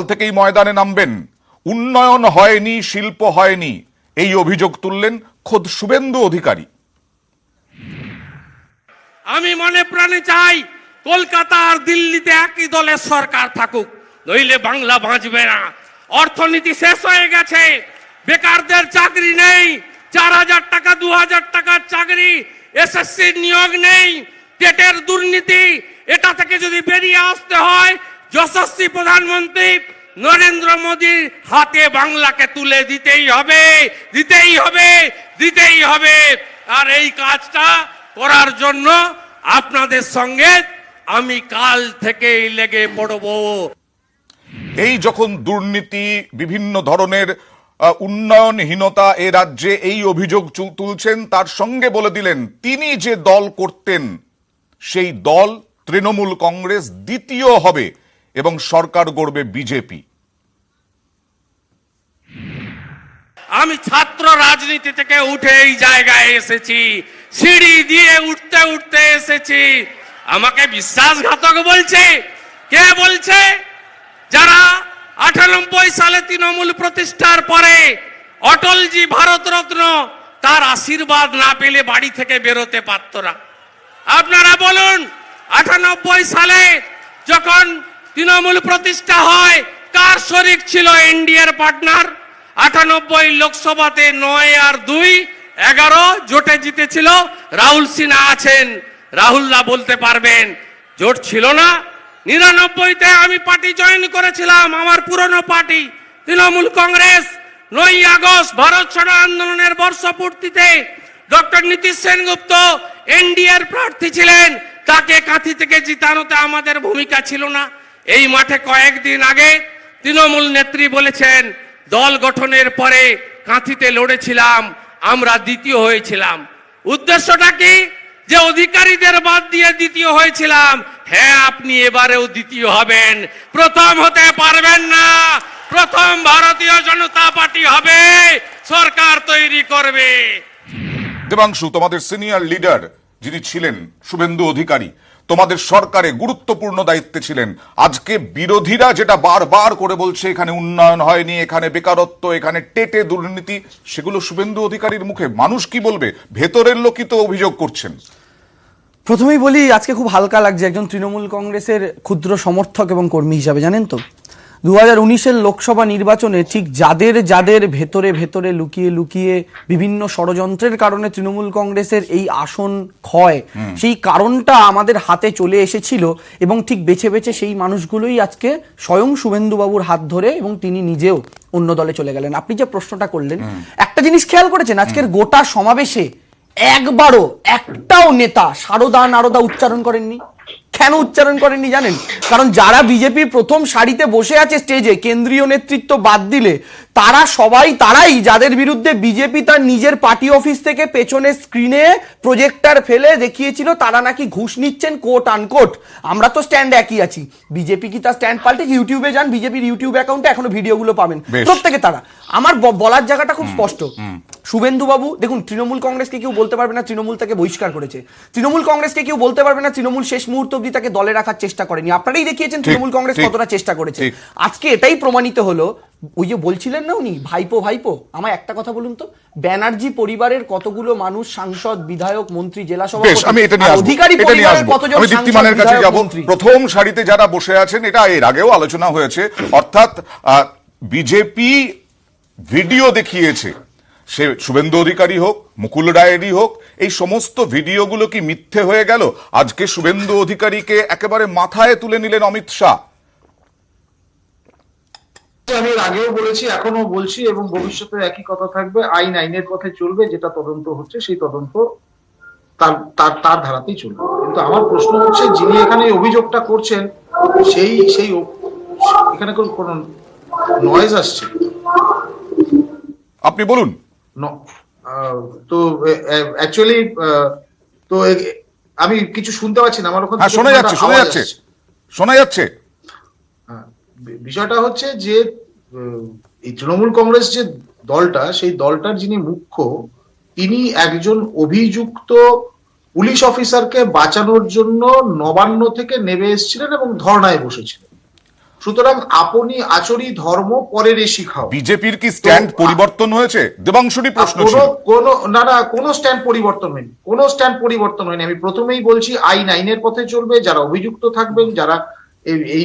কাল থেকেই ময়দানে নামবেন। উন্নয়ন হয়নি, শিল্প হয়নি। এই অভিযোগ তুললেন খোদ শুভেন্দু অধিকারী। আমি মনে প্রাণে চাই, কলকাতা আর দিল্লিতে একই দলের সরকার থাকুক। নইলে বাংলা বাঁচবে না। অর্থনীতি শেষ হয়ে গেছে। বেকারদের চাকরি নেই। চার হাজার টাকা, দু হাজার টাকার চাকরি এসএসসি নিয়োগ নেই। টেটের দুর্নীতি, এটা থেকে যদি বেরিয়ে আসতে হয় যশস্বী প্রধানমন্ত্রী নরেন্দ্র মোদীর হাতে বাংলাকে তুলে দিতেই হবে দিতেই হবে দিতেই হবে। আর এই কাজটা করার জন্য আপনাদের সঙ্গে আমি কাল থেকেই লেগে পড়ব। এই যখন দুর্নীতি, বিভিন্ন ধরনের উন্নয়নহীনতা এ রাজ্যে এই অভিযোগ তুলছেন, তার সঙ্গে বলে দিলেন, তিনি যে দল করতেন, সেই দল তৃণমূল কংগ্রেস দ্বিতীয় হবে। এবং সরকার গড়বে বিজেপি। আমি ছাত্র রাজনীতি থেকে উঠে এই জায়গায় এসেছি। সিঁড়ি দিয়ে উঠতে উঠতে এসেছি। আমাকে বিশ্বাসঘাতক বলছে। কে বলছে? যারা আটানব্বই সালে তৃণমূল প্রতিষ্ঠার পরে অটলজি ভারতরত্ন তার আশীর্বাদ না পেলে বাড়ি থেকে বেরোতে পারত না। আপনারা বলুন, আটানব্বই সালে যখন তৃণমূল প্রতিষ্ঠা হয়। কার শরিক ছিল এনডিএর পার্টনার? আটানব্বই লোকসভাতে নয় আর দুই, এগারো জোটে জিতেছিল। রাহুল সিনহা আছেন। রাহুল্লাহ বলতে পারবেন, জোট ছিল না। নিরানব্বইতে আমি পার্টি জয়েন করেছিলাম, আমার পুরনো পার্টি, তৃণমূল কংগ্রেস। নয় আগস্ট, ভারত ছাড়ো আন্দোলনের বর্ষপূর্তিতে ডক্টর নীতিশ সেনগুপ্ত এনডিএর প্রার্থী ছিলেন। তাকে কাঁথি থেকে জিতানোতে আমাদের ভূমিকা ছিল না। এই মাঠে কয়েকদিন আগে তৃণমূল নেত্রী বলেছেন, দল গঠনের পরে কাঁথিতে লড়েছিলাম, আমরা দ্বিতীয় হয়েছিলাম। উদ্দেশ্যটা কি? যে অধিকারীদের বাদ দিয়ে দ্বিতীয় হয়েছিলাম। হ্যাঁ আপনি এবারেও দ্বিতীয় হবেন। প্রথম হতে পারবেন না। প্রথম ভারতীয় জনতা পার্টি হবে। সরকার তৈরি করবে। দেবাংশু, তোমাদের সিনিয়র লিডার যিনি ছিলেন, শুভেন্দু অধিকারী তোমাদের সরকারে গুরুত্বপূর্ণ দায়িত্বে ছিলেন। আজকে বিরোধীরা যেটা বারবার করে বলছে, এখানে উন্নয়ন হয়নি, এখানে বেকারত্ব, এখানে টেটে দুর্নীতি, সেগুলো শুভেন্দু অধিকারীর মুখে মানুষ কি বলবে? ভেতরের লোকই তো অভিযোগ করছেন। প্রথমেই বলি, আজকে খুব হালকা লাগছে একজন তৃণমূল কংগ্রেসের ক্ষুদ্র সমর্থক এবং কর্মী হিসাবে, জানেন তো? দু হাজার উনিশের লোকসভা নির্বাচনে ঠিক যাদের যাদের ভেতরে ভেতরে লুকিয়ে লুকিয়ে বিভিন্ন ষড়যন্ত্রের কারণে তৃণমূল কংগ্রেসের এই আসন ক্ষয় সেই কারণটা আমাদের হাতে চলে এসেছিল এবং ঠিক বেছে বেছে সেই মানুষগুলোই আজকে স্বয়ং শুভেন্দুবাবুর হাত ধরে এবং তিনি নিজেও অন্য দলে চলে গেলেন। আপনি যে প্রশ্নটা করলেন একটা জিনিস খেয়াল করেছেন? আজকের গোটা সমাবেশে একবারও একটাও নেতা সারদা নারদা উচ্চারণ করেননি? কেন উচ্চারণ করেননি জানেন? কারণ যারা বিজেপির প্রথম সারিতে বসে আছে স্টেজে কেন্দ্রীয় নেতৃত্ব বাদ দিলে তারা সবাই তারাই যাদের বিরুদ্ধে বিজেপি তার নিজের পার্টি অফিস থেকে পেছনে স্ক্রিনে প্রজেক্টর ফেলে দেখিয়েছিল তারা নাকি ঘুষ নিচ্ছেন কোট আনকোট আমরা তো স্ট্যান্ড একই আছি। বিজেপি কি তার স্ট্যান্ড পাল্টে ইউটিউবে যান? বিজেপির ইউটিউব অ্যাকাউন্টে এখনও ভিডিওগুলো পাবেন। প্রত্যেকে তারা। আমার বলার জায়গাটা খুব স্পষ্ট। শুভেন্দু বাবু দেখুন তৃণমূল কংগ্রেসকে কেউ বলতে পারবে না তৃণমূল তাকে বহিষ্কার করেছে। তৃণমূল কংগ্রেসকে কেউ বলতে পারবে না তৃণমূল শেষ মুহূর্ত অব্দি তাকে দলে রাখার চেষ্টা করেনি। আপনারাই দেখিয়েছেন তৃণমূল কংগ্রেস কতটা চেষ্টা করেছে। আজকে এটাই প্রমাণিত হলো ওই যে বলছিলেন না উনি ভাইপো ভাইপো আমায় একটা কথা বলুন তো ব্যানার্জি পরিবারের কতগুলো মানুষ সাংসদ বিধায়ক মন্ত্রী জেলা সভাপতি পরিবারের কাছে যাব। প্রথম সারিতে যারা বসে আছেন এটা এর আগেও আলোচনা হয়েছে। অর্থাৎ বিজেপি ভিডিও দেখিয়েছে। সে শুভেন্দু অধিকারী হোক মুকুল রায়েরই হোক এই সমস্ত ভিডিওগুলো কি মিথ্যে হয়ে গেল? আজকে শুভেন্দু অধিকারীকে একেবারে মাথায় তুলে নিলেন অমিত শাহ। আমি আগেও বলেছি এখনও বলছি এবং ভবিষ্যতে একই কথা থাকবে আইন আইনের পথে চলবে যেটা তদন্ত হচ্ছে সেই তদন্ত তার তার তার ধারাতেই চলবে। কিন্তু আমার প্রশ্ন হচ্ছে যিনি এখানে অভিযোগটা করছেন সেই সেই এখানে কোন নয়েজ আসছে? আপনি বলুন। ন- তো অ্যাকচুয়ালি তো আমি কিছু শুনতে পাচ্ছি না আমার ওখান হ্যাঁ শোনা যাচ্ছে শোনা যাচ্ছে শোনা যাচ্ছে। বিষয়টা হচ্ছে যে এই তৃণমূল কংগ্রেস যে দলটা সেই দলটার যিনি মুখ্য তিনি একজন অভিযুক্ত পুলিশ অফিসারকে বাঁচানোর জন্য নবান্ন থেকে নেমে এসেছিলেন এবং ধর্নায় বসেছিলেন। সুতরাং আপনি আচরি ধর্ম পরের শিখাও। বিজেপির কি স্ট্যান্ড পরিবর্তন হয়েছে? দেবাংশুরই প্রশ্ন কোনো ছিল। কোনো না না কোনো স্ট্যান্ড পরিবর্তন হয়নি। কোনো স্ট্যান্ড পরিবর্তন হয়নি। আমি প্রথমেই বলছি আইন আইনের পথে চলবে যারা অভিযুক্ত থাকবেন যারা এই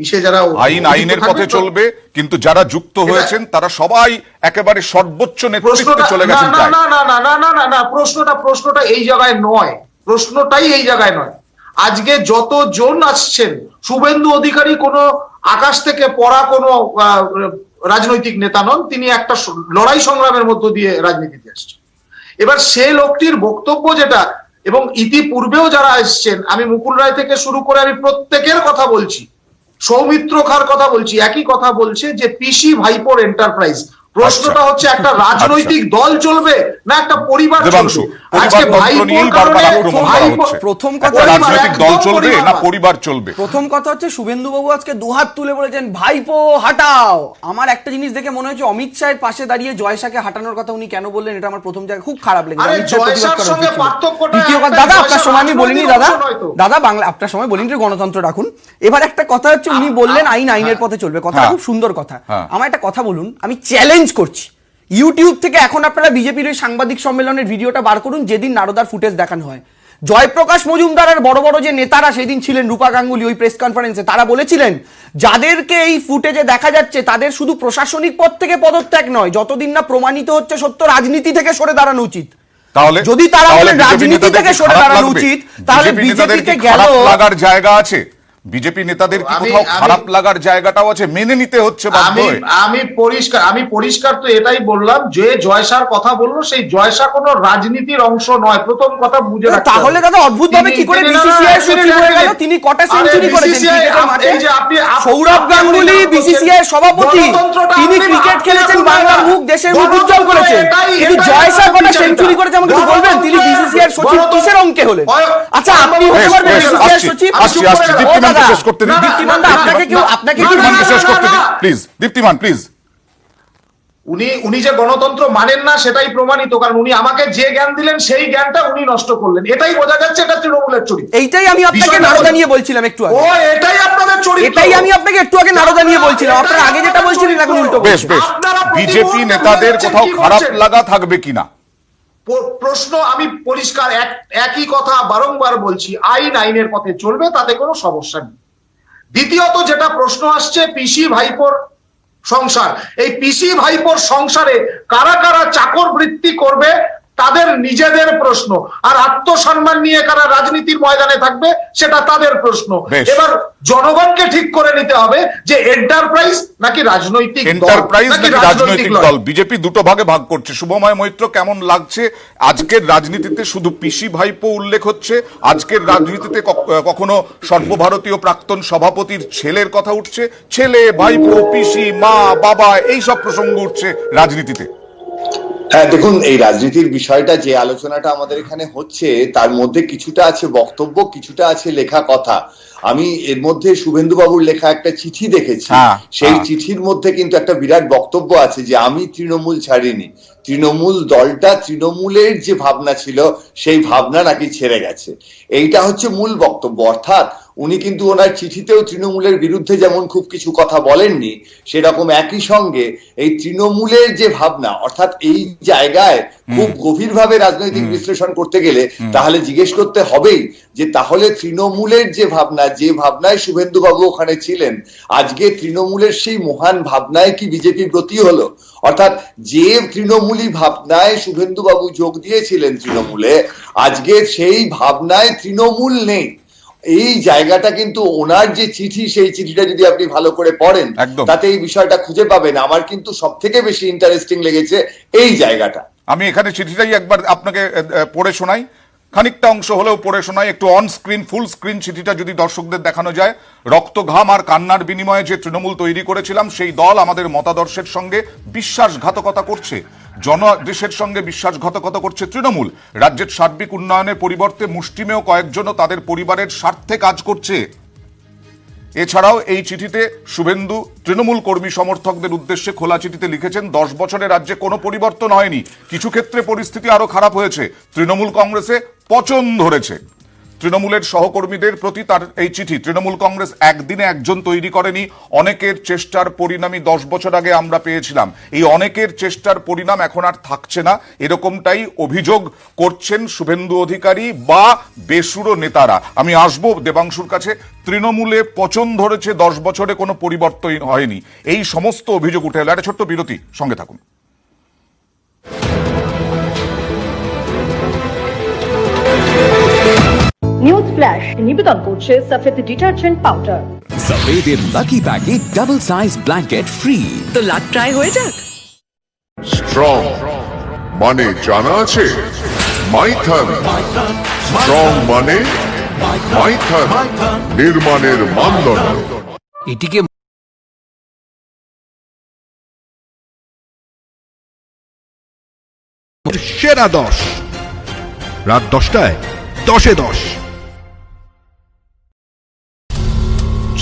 বিষয়ে যারা আইন আইনের পথে চলবে কিন্তু যারা যুক্ত হয়েছেন তারা সবাই একেবারে সর্বোচ্চ নেতৃত্বে চলে গেছেন না না না না না না না না প্রশ্নটা প্রশ্নটা এই জায়গায় নয়। প্রশ্নটাই এই জায়গায় নয়। আজকে যতজন আসছেন শুভেন্দু অধিকারী কোনো আকাশ থেকে পড়া কোনো রাজনৈতিক নেতা নন তিনি একটা লড়াই সংগ্রামের মধ্য দিয়ে রাজনীতিতে আসছেন এবার সে লোকটির বক্তব্য যেটা এবং ইতিপূর্বেও যারা এসছেন আমি মুকুল রায় থেকে শুরু করে আমি প্রত্যেকের কথা বলছি সৌমিত্র খার কথা বলছি একই কথা বলছে যে পিসি ভাইপোর এন্টারপ্রাইজ প্রশ্নটা। হচ্ছে একটা রাজনৈতিক দল চলবে না একটা পরিবার চলবে আজকে প্রথম কথা- রাজনৈতিক দল চলবে না পরিবার চলবে? প্রথম কথা হচ্ছে শুভেন্দু বাবু আজকে দুহাত তুলে বলেছেন ভাইপো হাটাও। আমার একটা জিনিস দেখে মনে হচ্ছে অমিত শাহের পাশে দাঁড়িয়ে জয়শাকে হাঁটানোর কথা উনি কেন বললেন এটা আমার প্রথম জায়গায় খুব খারাপ লেগেছে। দ্বিতীয় কথা দাদা আপনার সময় আমি বলিনি দাদা। দাদা বাংলা আপনার সময় বলিনি গণতন্ত্র রাখুন। এবার একটা কথা হচ্ছে উনি বললেন আইন আইনের পথে চলবে। কথা হ্যাঁ। খুব সুন্দর কথা। হ্যাঁ। আমার একটা কথা বলুন আমি চ্যালেঞ্জ করছি। ইউটিউব থেকে এখন আপনারা বিজেপির ওই সাংবাদিক সম্মেলনের ভিডিওটা বার করুন যেদিন নারদার ফুটেজ দেখানো হয়। জয়প্রকাশ মজুমদার আর বড় বড় যে নেতারা সেদিন ছিলেন রূপা গাঙ্গুলি ওই প্রেস কনফারেন্সে তারা বলেছিলেন যাদেরকে এই ফুটেজে দেখা যাচ্ছে তাদের শুধু প্রশাসনিক পদ থেকে পদত্যাগ নয় যতদিন না প্রমাণিত হচ্ছে সত্য রাজনীতি থেকে সরে দাঁড়ানো উচিত। তাহলে যদি তারা রাজনীতি থেকে সরে দাঁড়ানো উচিত তাহলে বিজেপিতে গেল লাগার জায়গা আছে? বিজেপি নেতাদের কি কোথাও খারাপ লাগার জায়গাটাও আছে? মেনে নিতে হচ্ছে বাধ্য আমি হয়ে। আমি পরিষ্কার আমি পরিষ্কার তো এটাই বললাম যে জয়সার কথা বলল সেই জয়সা কোনো রাজনীতির অংশ নয়। প্রথম কথা বুঝে রাখতে হবে। তাহলে দাদা অদ্ভুত ভাবে তিনি- কি করে বিসিসিআই সচিব হয়ে গেল? তিনি কটা সেঞ্চুরি করেছেন এই যে আপনি- সৌরভ গাঙ্গুলি বিসিসিআই সভাপতি তিনি ক্রিকেট খেলেছেন বাংলার মুখ দেশের মুখ উজ্জ্বল করেছে কিন্তু জয়সা কটা। সেঞ্চুরি করেছে আমাকে বলবেন তিনি বিসিসিআই সচিব কিসের অঙ্কে হলেন আচ্ছা আপনি হতে পারবেন বিসিসিআই সচিব আসছি, আসছি, দীপ্তিমানকে দাদা, শেষ করতে দিন। দীপ্তিমান আপনাকে কেউ আপনাকে কেউ শেষ করতে দিন। প্লিজ দীপ্তিমান প্লিজ উনি উনি যে গণতন্ত্র মানেন না সেটাই প্রমাণিত কারণ উনি আমাকে যে জ্ঞান দিলেন সেই জ্ঞানটা উনি নষ্ট করলেন। এটাই বোঝা যাচ্ছে এটা তৃণমূলের চরিত্র। এইটাই আমি আপনাকে নারদা নিয়ে বলছিলাম একটু আগে। ও এটাই আপনাদের চরিত্র। এটাই আমি আপনাকে একটু আগে নারদা নিয়ে বলছিলাম। আপনার আগে যেটা বলছিলেন এখন উল্টো বেশ বেশ। বিজেপি নেতাদের কোথাও খারাপ লাগা থাকবে কিনা? প্রশ্ন আমি পরিষ্কার এক একই কথা বারংবার বলছি। আইন আইনের পথে চলবে তাতে কোনো সমস্যা নেই। দ্বিতীয়ত যেটা প্রশ্ন আসছে পিসি ভাইপোর সংসার। এই পিসি ভাইপোর সংসারে কারা কারা চাকর বৃত্তি করবে তাদের নিজেদের প্রশ্ন। আর আত্মসম্মান নিয়ে কারা রাজনীতির ময়দানে থাকবে সেটা তাদের প্রশ্ন। এবার জনগণকে ঠিক করে নিতে হবে যে এন্টারপ্রাইজ নাকি রাজনৈতিক এন্টারপ্রাইজ নাকি রাজনৈতিক দল? বিজেপি দুটো ভাগে ভাগ করছে। শুভময় মৈত্র কেমন লাগছে? আজকের রাজনীতিতে শুধু পিসি ভাইপো উল্লেখ হচ্ছে। আজকের রাজনীতিতে কখনো সর্বভারতীয় প্রাক্তন সভাপতির ছেলের কথা উঠছে। ছেলে ভাইপো পিসি মা বাবা এই সব প্রসঙ্গ উঠছে রাজনীতিতে। হ্যাঁ দেখুন এই রাজনীতির বিষয়টা যে আলোচনাটা আমাদের এখানে হচ্ছে তার মধ্যে কিছুটা আছে বক্তব্য কিছুটা আছে লেখা কথা। আমি এর মধ্যে শুভেন্দু বাবুর লেখা একটা চিঠি দেখেছি। হ্যাঁ, সেই হ্যাঁ। চিঠির মধ্যে কিন্তু একটা বিরাট বক্তব্য আছে যে আমি তৃণমূল ছাড়িনি। তৃণমূল দলটা তৃণমূলের যে ভাবনা ছিল সেই ভাবনা নাকি ছেড়ে গেছে। এইটা হচ্ছে মূল বক্তব্য। অর্থাৎ উনি কিন্তু ওনার চিঠিতেও তৃণমূলের বিরুদ্ধে যেমন খুব কিছু কথা বলেননি সেরকম একই সঙ্গে এই তৃণমূলের যে ভাবনা অর্থাৎ এই জায়গায় খুব গভীরভাবে রাজনৈতিক বিশ্লেষণ করতে গেলে তাহলে জিজ্ঞেস করতে হবেই যে তাহলে তৃণমূলের যে ভাবনা যে ভাবনায় শুভেন্দু বাবু ওখানে ছিলেন আজকে তৃণমূলের সেই মহান ভাবনায় কি বিজেপি ব্রতী হলো? অর্থাৎ যে তৃণমূলী ভাবনায় শুভেন্দু বাবু যোগ দিয়েছিলেন তৃণমূলে আজকে সেই ভাবনায় তৃণমূল নেই। এই জায়গাটা কিন্তু ওনার যে চিঠি সেই চিঠিটা যদি আপনি ভালো করে পড়েন তাতে এই বিষয়টা খুঁজে পাবেন। আমার কিন্তু সব থেকে বেশি ইন্টারেস্টিং লেগেছে এই জায়গাটা। আমি এখানে চিঠিটাই একবার আপনাকে পড়ে শোনাই। খানিকটা অংশ হলেও পড়ে শোনায়, একটু অন স্ক্রিন ফুল স্ক্রিন চিঠিটা যদি দর্শকদের দেখানো যায়। রক্ত ঘাম আর কান্নার বিনিময়ে যে তৃণমূল তৈরি করেছিলাম, সেই দল আমাদের মতাদর্শের সঙ্গে বিশ্বাসঘাতকতা করছে। জনদেশের সঙ্গে বিশ্বাসঘাতকতা করছে তৃণমূল। রাজ্যের সার্বিক উন্নয়নের পরিবর্তে মুষ্টিমেয় কয়েকজনও তাদের পরিবারের স্বার্থে কাজ করছে। এছাড়াও এই চিঠিতে শুভেন্দু তৃণমূল কর্মী সমর্থকদের উদ্দেশ্যে খোলা চিঠিতে লিখেছেন, দশ বছরে রাজ্যে কোনো পরিবর্তন হয়নি। কিছু ক্ষেত্রে পরিস্থিতি আরও খারাপ হয়েছে। তৃণমূল কংগ্রেসে পচন ধরেছে। তৃণমূলের সহকর্মীদের প্রতি তার এই চিঠি, তৃণমূল কংগ্রেস একদিনে একজন তৈরি করেনি, অনেকের চেষ্টার পরিণামই দশ বছর আগে আমরা পেয়েছিলাম। এই অনেকের চেষ্টার পরিণাম এখন আর থাকছে না, এরকমটাই অভিযোগ করছেন শুভেন্দু অধিকারী বা বেসুরো নেতারা। আমি আসব দেবাংশুর কাছে, তৃণমূলে পচন ধরেছে দশ বছরে কোনো পরিবর্তন হয়নি। এই সমস্ত অভিযোগ উঠে এলো। একটা ছোট্ট বিরতি, সঙ্গে থাকুন। নিউজ ফ্ল্যাশ নিবেদন করছে সফেদ ডিটারজেন্ট পাউডার। সফেদের লাকি প্যাকে ডাবল সাইজ ব্ল্যাঙ্কেট ফ্রি তো লাট ট্রাই হয়ে যাক। স্ট্রং মানে জানা আছে? মাইথন। স্ট্রং মানে মাইথন। নির্মাণের মানদণ্ড। এটিকে সেরা দশ। রাত দশটায় দশে দশ।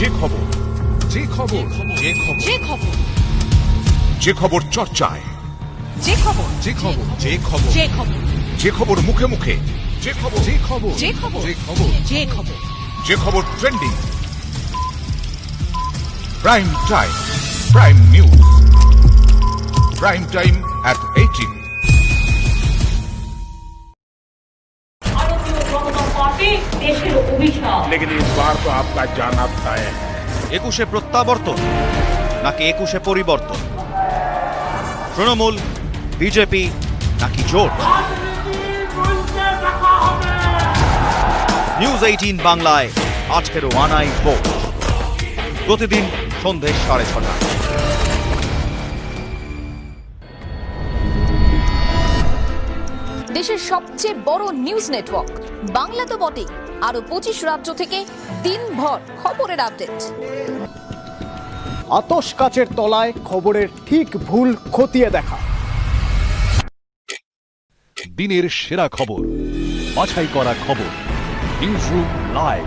যে খবর যে খবর যে খবর যে খবর যে খবর চর্চায় যে খবর যে খবর যে খবর যে খবর যে খবর মুখে মুখে যে খবর যে খবর যে খবর যে খবর যে খবর যে খবর trending prime time prime news prime time at eighteen অভিশাপ একুশে প্রত্যাবর্তন নাকি একুশে পরিবর্তন তৃণমূল বিজেপি নাকি জোট নিউজ এইটিন বাংলায় আজকের ওয়ানাই ভোট প্রতিদিন সন্ধে সাড়ে ছটা দেশের সবচেয়ে বড় নিউজ নেটওয়ার্ক বাংলা তো বটেই আরও পঁচিশ রাজ্য থেকে দিন ভর খবরের আপডেট। আতস কাচের তলায় খবরের ঠিক ভুল খতিয়ে দেখা। দিনের সেরা খবর বাছাই করা খবর নিউজ রুম লাইভ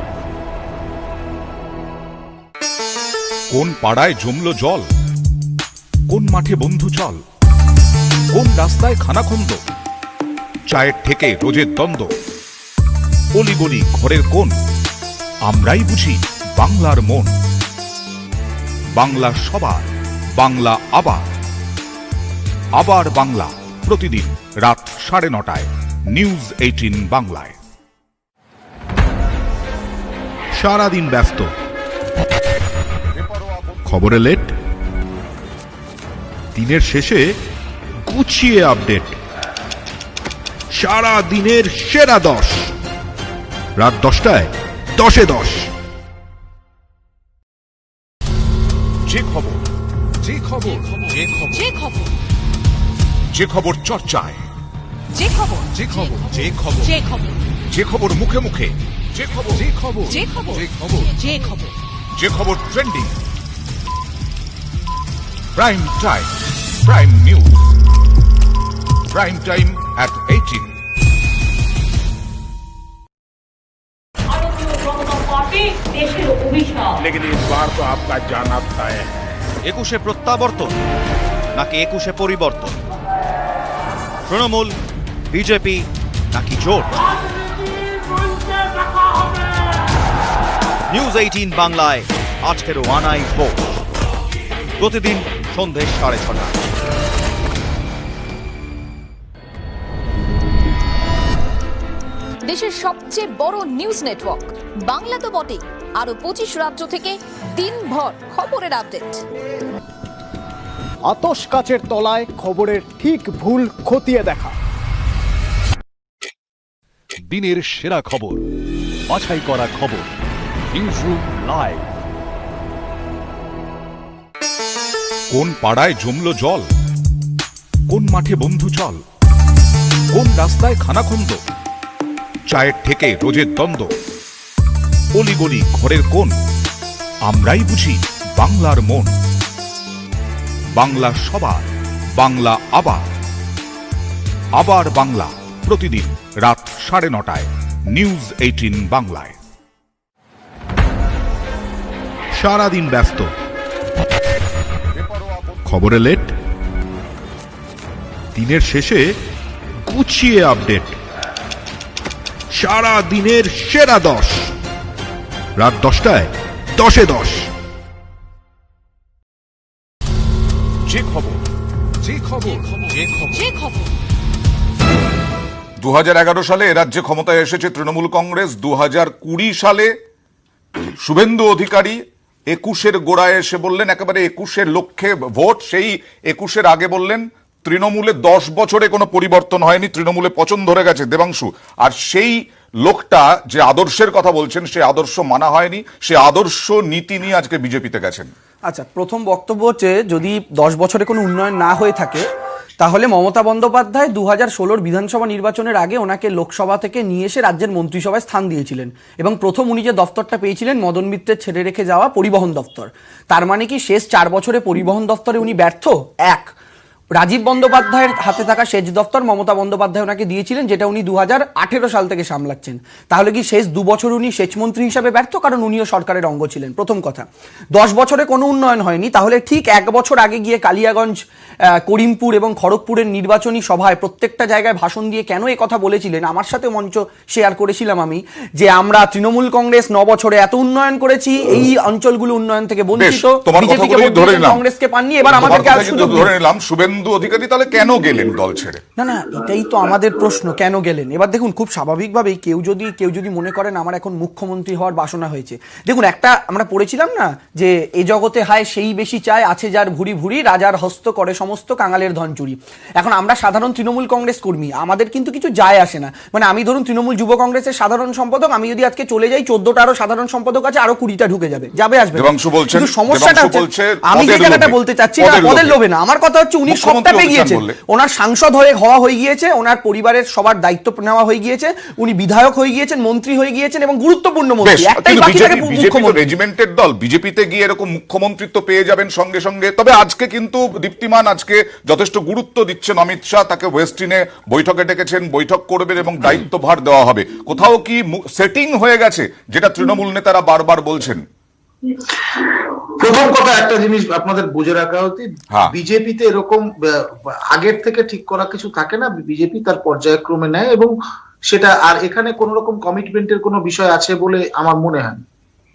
কোন পাড়ায় জমল জল? কোন মাঠে বন্ধু চল? কোন রাস্তায় খানাখন্দ? চায়ের থেকে রোজের দ্বন্দ্ব? অলিগলি ঘরের কোন আমরাই বুঝি বাংলার মন। বাংলা সবার, বাংলা আবার। আবার বাংলা প্রতিদিন রাত সাড়ে নটায় নিউজ এইটিন বাংলায়। সারাদিন ব্যস্ত। খবরে লেট। দিনের শেষে গুছিয়ে আপডেট। সারা দিনের সেরা দশ। রাত দশটায় দশে দশ। যে খবর যে খবর যে খবর। যে খবর। যে খবর চর্চায়। যে খবর। যে খবর যে খবর। যে খবর। যে খবর মুখে মুখে। যে খবর যে খবর। যে খবর। যে খবর। যে খবর। যে খবর trending prime time prime news prime time at eighteen দেশের অভিশাপ। একুশে প্রত্যাবর্তন নাকি একুশে পরিবর্তন? তৃণমূল বিজেপি নাকি জোট? নিউজ এইটিন বাংলায় আজকের ওয়ানাই ভোট। প্রতিদিন সন্ধে সাড়ে ছটা। দেশের সবচেয়ে বড় নিউজ নেটওয়ার্ক বাংলা তো বটেই। আরও পঁচিশ রাজ্য থেকে দিন ভর খবরের আপডেট। আতস কাচের তলায় খবরের ঠিক ভুল খতিয়ে দেখা। দিনের সেরা খবর বাছাই করা খবর নিউজ রুম লাইভ কোন পাড়ায় জমলো জল? কোন মাঠে বন্ধু চল? কোন রাস্তায় খানাখন্দ? চায়ের থেকে রোজের দ্বন্দ্ব। অলিগলি ঘরের কোন আমরাই বুঝি বাংলার মন। বাংলা সবার, বাংলা আবার। আবার বাংলা প্রতিদিন রাত সাড়ে নটায় নিউজ এইটিন বাংলায়। সারাদিন ব্যস্ত। খবরে লেট। দিনের শেষে গুছিয়ে আপডেট। সারা দিনের সেরা দশ। রাত দশটায় দশে দশ। যে খবর যে খবর যে খবর। দুহাজার এগারো সালে রাজ্যে ক্ষমতায় এসেছে তৃণমূল কংগ্রেস। দুহাজার কুড়ি সালে শুভেন্দু অধিকারী একুশের গোড়ায় এসে বললেন একেবারে একুশের লক্ষ্যে ভোট সেই একুশের আগে বললেন তৃণমূলে দশ বছরে কোনো পরিবর্তন হয়নি তৃণমূলে পচন ধরে গেছে দেবাংশু। আর সেই লোকটা যে আদর্শের কথা বলছেন, সে আদর্শ মানা হয়নি, সে আদর্শ নীতি নিয়ে আজকে বিজেপিতে গেছেন। আচ্ছা প্রথম বক্তব্য হচ্ছে, যদি দশ বছরে কোনো উন্নয়ন না হয়ে থাকে, তাহলে মমতা বন্দ্যোপাধ্যায় দু হাজার ষোলোর বিধানসভা নির্বাচনের আগে ওনাকে লোকসভা থেকে নিয়ে এসে রাজ্যের মন্ত্রিসভায় স্থান দিয়েছিলেন। এবং প্রথম উনি যে দফতরটা পেয়েছিলেন, মদন মিত্রের ছেড়ে রেখে যাওয়া পরিবহন দফতর। তার মানে কি শেষ চার বছরে পরিবহন দফতরে উনি ব্যর্থ? এক। রাজীব বন্দ্যোপাধ্যায়ের হাতে থাকা সেচ দফতর মমতা বন্দ্যোপাধ্যায় ওনাকে দিয়েছিলেন যেটা উনি দু সাল থেকে সামলাচ্ছেন। তাহলে কি শেষ দু বছর উনি সেচমন্ত্রী হিসাবে ব্যর্থ? কারণ উনিও সরকারের অঙ্গ ছিলেন প্রথম কথা। দশ বছরে কোনো উন্নয়ন হয়নি তাহলে ঠিক এক বছর আগে গিয়ে কালিয়াগঞ্জ করিমপুর এবং খড়গপুরের নির্বাচনী সভায় প্রত্যেকটা জায়গায় ভাষণ দিয়ে কেন এই কথা বলেছিলেন? আমার সাথে মঞ্চ শেয়ার করেছিলাম আমি যে আমরা তৃণমূল কংগ্রেস ন বছরে এত উন্নয়ন করেছি এই অঞ্চলগুলো উন্নয়ন থেকে বঞ্চিত। কংগ্রেসকে পাননি এবার আমাদেরকে সুযোগ ধরে নিলাম। শুভেন্দু অধিকারী তাহলে কেন গেলেন দল ছেড়ে? না না এটাই তো আমাদের প্রশ্ন কেন গেলেন? এবার দেখুন খুব স্বাভাবিকভাবেই কেউ যদি কেউ যদি মনে করেন আমার এখন মুখ্যমন্ত্রী হওয়ার বাসনা হয়েছে। দেখুন একটা আমরা পড়েছিলাম না যে এ জগতে হায় সেই বেশি চায় আছে যার ভুরি ভুরি রাজার হস্ত করে সমস্ত কাঙালের ধন চুরি। এখন আমরা সাধারণ তৃণমূল কংগ্রেস কর্মী আমাদের কিন্তু কিছু যায় আসে না। মানে আমি ধরুন তৃণমূল যুব কংগ্রেসের সাধারণ সম্পাদক আমি যদি আজকে চলে যাই চোদ্দটা আরও সাধারণ সম্পাদক আছে আরও কুড়িটা ঢুকে যাবে যাবে আসবে। সমস্যাটা আমি যে জায়গাটা। বলতে চাচ্ছি না পদের। লোভে না। আমার কথা হচ্ছে উনি পেয়ে হতে গিয়েছেন ওনার সাংসদ হয়ে হওয়া হয়ে গিয়েছে ওনার পরিবারের সবার দায়িত্ব নেওয়া হয়ে গিয়েছে উনি বিধায়ক হয়ে গিয়েছেন মন্ত্রী হয়ে গিয়েছেন এবং গুরুত্বপূর্ণ মন্ত্রী। একটাই বাকি থাকে তো মুখ্যমন্ত্রী। রেজিমেন্টের দল বিজেপিতে গিয়ে এরকম মুখ্যমন্ত্রিত্ব পেয়ে যাবেন সঙ্গে সঙ্গে। তবে আজকে কিন্তু দীপ্তিমান আজকে যথেষ্ট গুরুত্ব দিচ্ছেন অমিত শাহ তাকে ওয়েস্টিনে বৈঠকে ডেকেছেন বৈঠক করবেন এবং দায়িত্বভার দেওয়া হবে। কোথাও কি সেটিং হয়ে গেছে যেটা তৃণমূল নেতারা বারবার বলছেন? প্রথম কথা একটা জিনিস আপনাদের বুঝে রাখা উচিত। হ্যাঁ। বিজেপিতে এরকম আগের থেকে ঠিক করা কিছু থাকে না বিজেপি তার পর্যায়ক্রমে নেয় এবং সেটা আর এখানে কোন রকম কমিটমেন্টের কোনো বিষয় আছে বলে আমার মনে হয়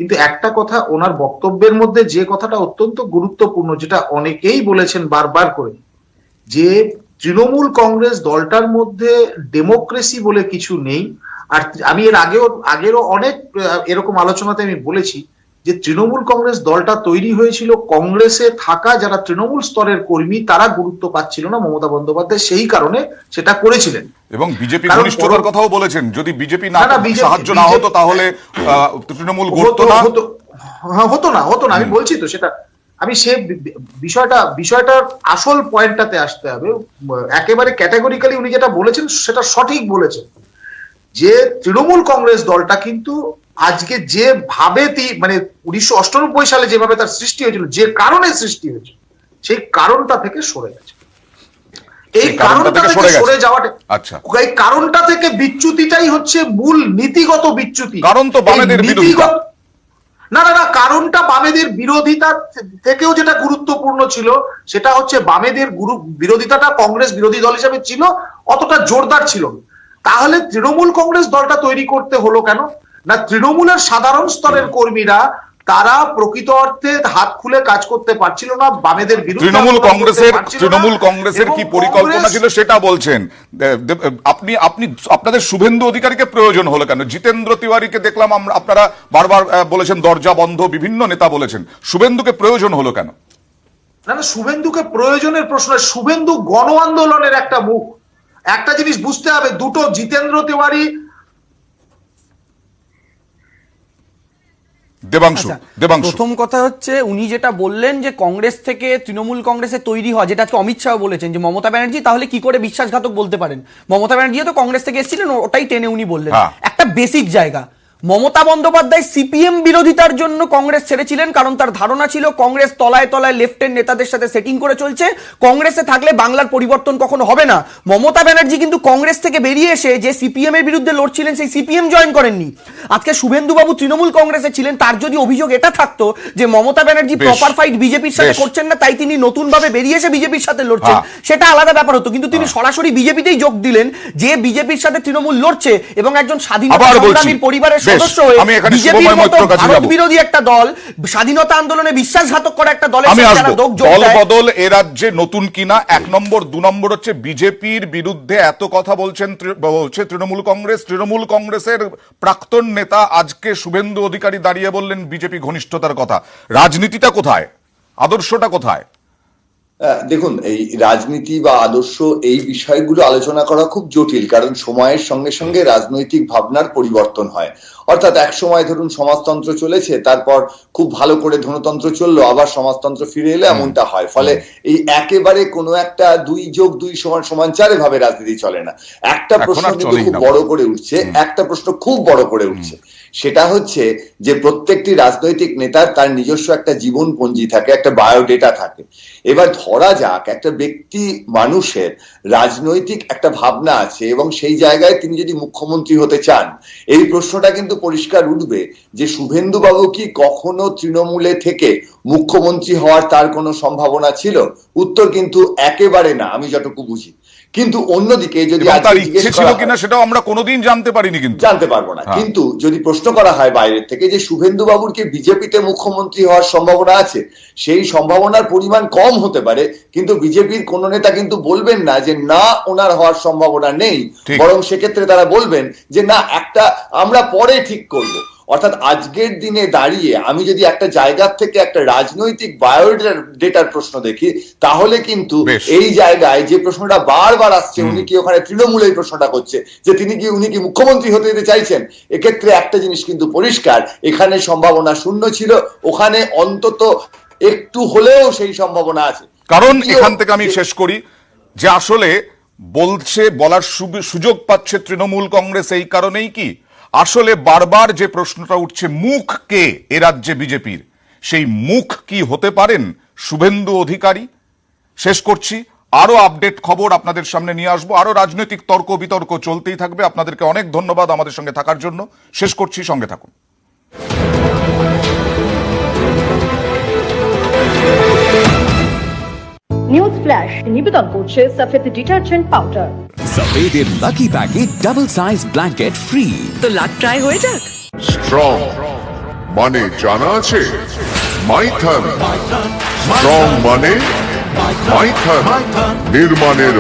কিন্তু একটা কথা ওনার বক্তব্যের মধ্যে যে কথাটা অত্যন্ত গুরুত্বপূর্ণ যেটা অনেকেই বলেছেন বারবার করে যে তৃণমূল কংগ্রেস দলটার মধ্যে ডেমোক্রেসি বলে কিছু নেই। আর আমি এর আগেও আগেরও অনেক এরকম আলোচনাতে আমি বলেছি যে তৃণমূল কংগ্রেস দলটা তৈরি হয়েছিল কংগ্রেসে থাকা যারা তৃণমূল স্তরের কর্মী তারা গুরুত্ব পাচ্ছিল না মমতা বন্দ্যোপাধ্যায় সেই কারণে সেটা করেছিলেন। এবং বিজেপি ঘনিষ্ঠতার কথাও বলেছেন যদি বিজেপি না সাহায্য না হতো তাহলে তৃণমূল হতো না। হতো হ্যাঁ, হতো না হতো না আমি বলছি তো সেটা আমি সে বিষয়টা বিষয়টার আসল পয়েন্টটাতে আসতে হবে। একেবারে ক্যাটাগরিক্যালি উনি যেটা বলেছেন সেটা সঠিক বলেছেন। যে তৃণমূল কংগ্রেস দলটা কিন্তু আজকে যে ভাবে তি- মানে উনিশশো অষ্টানব্বই সালে যেভাবে তার সৃষ্টি হয়েছিল যে কারণে সৃষ্টি হয়েছিল সেই কারণটা থেকে সরে গেছে। এই কারণটা থেকে সরে যাওয়াটা আচ্ছা। এই কারণটা থেকে বিচ্যুতিটাই হচ্ছে মূল নীতিগত বিচ্যুতি। কারণ তো বামেদের নীতিগত- না না না কারণটা বামেদের বিরোধিতা থেকেও যেটা গুরুত্বপূর্ণ ছিল সেটা হচ্ছে বামেদের গুরু বিরোধিতাটা কংগ্রেস বিরোধী দল হিসেবে ছিল অতটা জোরদার ছিল। তাহলে তৃণমূল কংগ্রেস দলটা তৈরি করতে হলো কেন? না তৃণমূলের সাধারণ স্তরের কর্মীরা তারা প্রকৃত অর্থে হাত খুলে কাজ করতে পারছিল না বামেদের বিরুদ্ধে তৃণমূল কংগ্রেসের তৃণমূল কংগ্রেসের কি পরিকল্পনা ছিল সেটা বলছেন। আপনি আপনি আপনাদের শুভেন্দু অধিকারীকে প্রয়োজন হলো কেন? জিতেন্দ্র তিওয়ারিকে দেখলাম আমরা আপনারা বারবার বলেছেন দরজা বন্ধ বিভিন্ন নেতা বলেছেন। শুভেন্দুকে প্রয়োজন হলো কেন? না না শুভেন্দুকে প্রয়োজনের প্রশ্ন শুভেন্দু গণ আন্দোলনের একটা মুখ। একটা জিনিস বুঝতে হবে দুটো জিতেন্দ্র তিওয়ারি দেবাংশু আচ্ছা, দেবাংশু। প্রথম কথা হচ্ছে উনি যেটা বললেন যে কংগ্রেস থেকে তৃণমূল কংগ্রেসে তৈরি হয় যেটা আজকে অমিত শাহ বলেছেন যে মমতা ব্যানার্জি তাহলে কি করে বিশ্বাসঘাতক বলতে পারেন? মমতা ব্যানার্জি তো কংগ্রেস থেকে এসেছিলেন ওটাই টেনে উনি বললেন। হ্যাঁ। একটা বেসিক জায়গা। মমতা বন্দ্যোপাধ্যায় সিপিএম বিরোধিতার জন্য কংগ্রেস ছেড়েছিলেন কারণ তার ধারণা ছিল কংগ্রেস তলায় তলায় লেফটের নেতাদের সাথে সেটিং করে চলছে। কংগ্রেসে থাকলে বাংলার পরিবর্তন কখনো হবে না। মমতা ব্যানার্জি কিন্তু কংগ্রেস থেকে বেরিয়ে এসে যে সিপিএম এর বিরুদ্ধে লড়ছিলেন সেই সিপিএম জয়েন করেননি। আজকে শুভেন্দুবাবু তৃণমূল কংগ্রেসে ছিলেন তার যদি অভিযোগ এটা থাকতো যে মমতা ব্যানার্জি প্রপার ফাইট বিজেপির সাথে করছেন না তাই তিনি নতুন ভাবে বেরিয়ে এসে বিজেপির সাথে লড়ছেন হ্যাঁ। সেটা আলাদা ব্যাপার হতো। কিন্তু তিনি সরাসরি বিজেপিতেই যোগ দিলেন যে বিজেপির সাথে তৃণমূল লড়ছে এবং একজন স্বাধীনতা সংগ্রামীর পরিবারের সদস্য হয়ে আমি এখানে বিজেপির মতো ভারত বিরোধী একটা দল স্বাধীনতা আন্দোলনে বিশ্বাসঘাতক করা একটা দলের সাথে যারা যোগ যোগ দল বদল এ রাজ্যে নতুন কিনা এক নম্বর দু নম্বর হচ্ছে বিজেপির বিরুদ্ধে এত কথা বলছেন বলছে তৃণমূল কংগ্রেস। তৃণমূল কংগ্রেসের প্রাক্তন নেতা আজকে শুভেন্দু অধিকারী দাঁড়িয়ে বললেন বিজেপি ঘনিষ্ঠতার কথা। রাজনীতিটা কোথায়? আদর্শটা কোথায়? আহ, দেখুন এই রাজনীতি বা আদর্শ এই বিষয়গুলো আলোচনা করা খুব জটিল কারণ সময়ের সঙ্গে সঙ্গে রাজনৈতিক ভাবনার পরিবর্তন হয়। অর্থাৎ এক সময় ধরুন সমাজতন্ত্র চলেছে তারপর খুব ভালো করে ধনতন্ত্র চলল আবার সমাজতন্ত্র ফিরে এলে এমনটা হয়। ফলে এই একেবারে কোনো একটা দুই যোগ দুই সমান সমান চারে ভাবে রাজনীতি চলে না। একটা প্রশ্ন কিন্তু খুব বড় করে উঠছে একটা প্রশ্ন খুব বড় করে উঠছে। সেটা হচ্ছে যে প্রত্যেকটি রাজনৈতিক নেতার তার নিজস্ব একটা জীবন পঞ্জি থাকে একটা বায়োডেটা থাকে। এবার ধরা যাক একটা ব্যক্তি মানুষের রাজনৈতিক একটা ভাবনা আছে এবং সেই জায়গায় তিনি যদি মুখ্যমন্ত্রী হতে চান এই প্রশ্নটা কিন্তু পরিষ্কার উঠবে যে শুভেন্দু বাবু কি কখনো তৃণমূলে থেকে মুখ্যমন্ত্রী হওয়ার তার কোনো সম্ভাবনা ছিল? উত্তর কিন্তু একেবারে না, আমি যতটুকু বুঝি। কিন্তু অন্যদিকে যদি তার ইচ্ছে ছিল কিনা সেটাও আমরা কোনোদিন জানতে পারিনি কিন্তু। জানতে পারব না। হ্যাঁ। কিন্তু যদি প্রশ্ন করা হয় বাইরের থেকে যে শুভেন্দু বাবুর কি বিজেপিতে মুখ্যমন্ত্রী হওয়ার সম্ভাবনা আছে সেই সম্ভাবনার পরিমাণ কম হতে পারে কিন্তু বিজেপির কোন নেতা কিন্তু বলবেন না যে না ওনার হওয়ার সম্ভাবনা নেই। বরং সেক্ষেত্রে তারা বলবেন যে না একটা আমরা পরে ঠিক করব। অর্থাৎ আজকের দিনে দাঁড়িয়ে আমি যদি একটা জায়গার থেকে একটা রাজনৈতিক বায়োডেটার প্রশ্ন দেখি তাহলে কিন্তু এই জায়গায় যে প্রশ্নটা বারবার আসছে উনি কি ওখানে তৃণমূল এই প্রশ্নটা করছে যে তিনি কি উনি কি মুখ্যমন্ত্রী হতে দিতে চাইছেন? এক্ষেত্রে একটা জিনিস কিন্তু পরিষ্কার এখানে সম্ভাবনা শূন্য ছিল ওখানে অন্তত একটু হলেও সেই সম্ভাবনা আছে। কারণ এখান থেকে আমি শেষ করি যে আসলে বলছে বলার সুযোগ পাচ্ছে তৃণমূল কংগ্রেস এই কারণেই কি? আসলে বারবার যে প্রশ্নটা উঠছে, মুখ কে এ রাজ্যে বিজেপির? সেই মুখ কি হতে পারেন শুভেন্দু অধিকারী? শেষ করছি। আরও আপডেট খবর আপনাদের সামনে নিয়ে আসব। আরও রাজনৈতিক তর্ক বিতর্ক চলতেই থাকবে। আপনাদেরকে অনেক ধন্যবাদ আমাদের সঙ্গে থাকার জন্য। শেষ করছি, সঙ্গে থাকুন। নিউজ ফ্ল্যাশ নিবেদন করছে Safed detergent powder সফেদের lucky packet double size blanket free তো লাক ট্রাই হয়ে যাক। স্ট্রং মানে জানা আছে? মাইথন। স্ট্রং মানে মাইথন। নির্মাণের